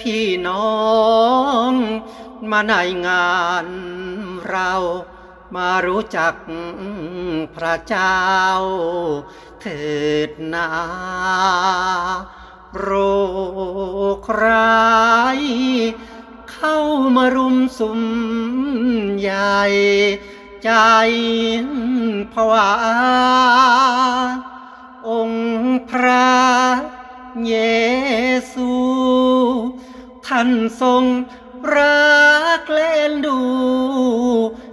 พี่น้อง มาในงานเรามารู้จักพระเจ้าเถิดนาโรคร้ายเข้ามารุมสุมใหญ่ใจภาวะองค์พระเย ท่านทรงรักเล่นดู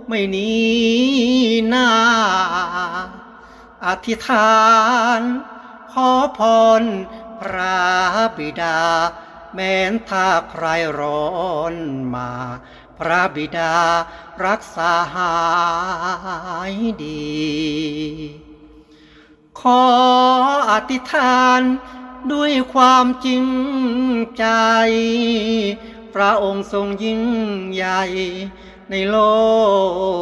ไม่หนีหน้า อธิษฐาน ขอพรพระบิดา แม้นถ้าใครร้อนมา พระบิดารักษาหายดี ขออธิษฐาน ด้วยความจริงใจ พระองค์ทรงยิ่งใหญ่ในโล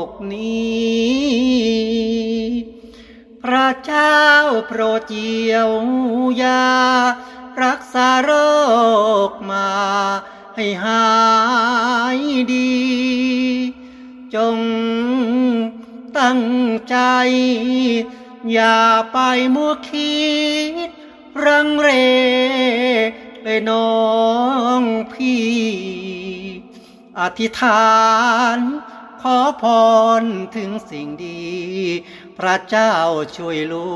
กนี้ พระเจ้าโปรดเจียวยา รักษาโรคมาให้หายดี จงตั้งใจ อย่าไปมัวคิด รังเรเลยน้องพี่ อธิษฐานขอพรถึงสิ่งดี พระเจ้าช่วยลู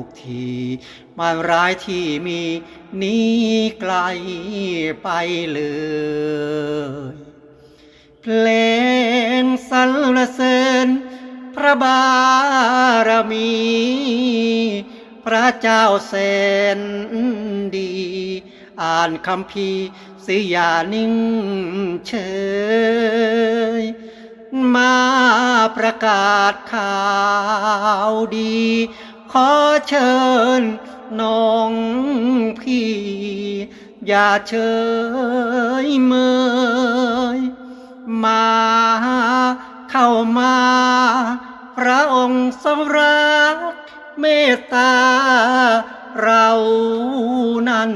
กทีมารร้ายที่มีหนี้ไกลไปเลย เพลงสรรเสริญพระบารมี พระเจ้าแสนดี อ่านคำพีสิอย่านิ่งเฉย มาประกาศข่าวดี ขอเชิญน้องพี่ อย่าเฉยเมย มาเข้ามา พระองค์ทรงรัก เมตตาเรานั้น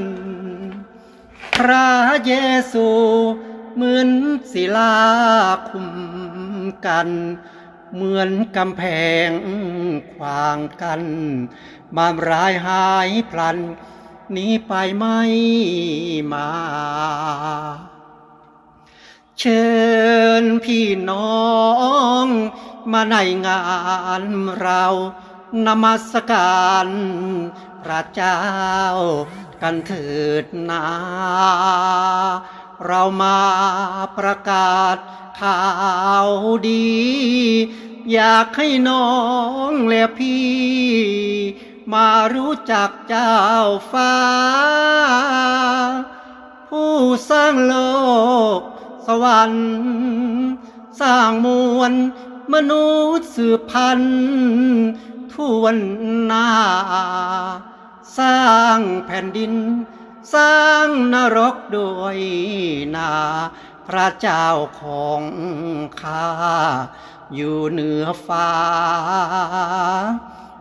พระเยซูเหมือนศิลาคุ้มกัน เหมือนกำแพงขวางกันมามร้ายหายพลันหนีไปไม่มา เชิญพี่น้องมาในงานเรา นมัสการพระเจ้ากันเถิดนา เรามาประกาศข่าวดี อยากให้น้องและพี่ มารู้จักเจ้าฟ้า ผู้สร้างโลก สวรรค์ สร้างมวล มนุษย์สืบพันธุ์ทวนหน้า สร้างแผ่นดิน สร้างนรกด้วยนาพระเจ้าของข้าอยู่เหนือฟ้า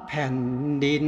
แผ่นดิน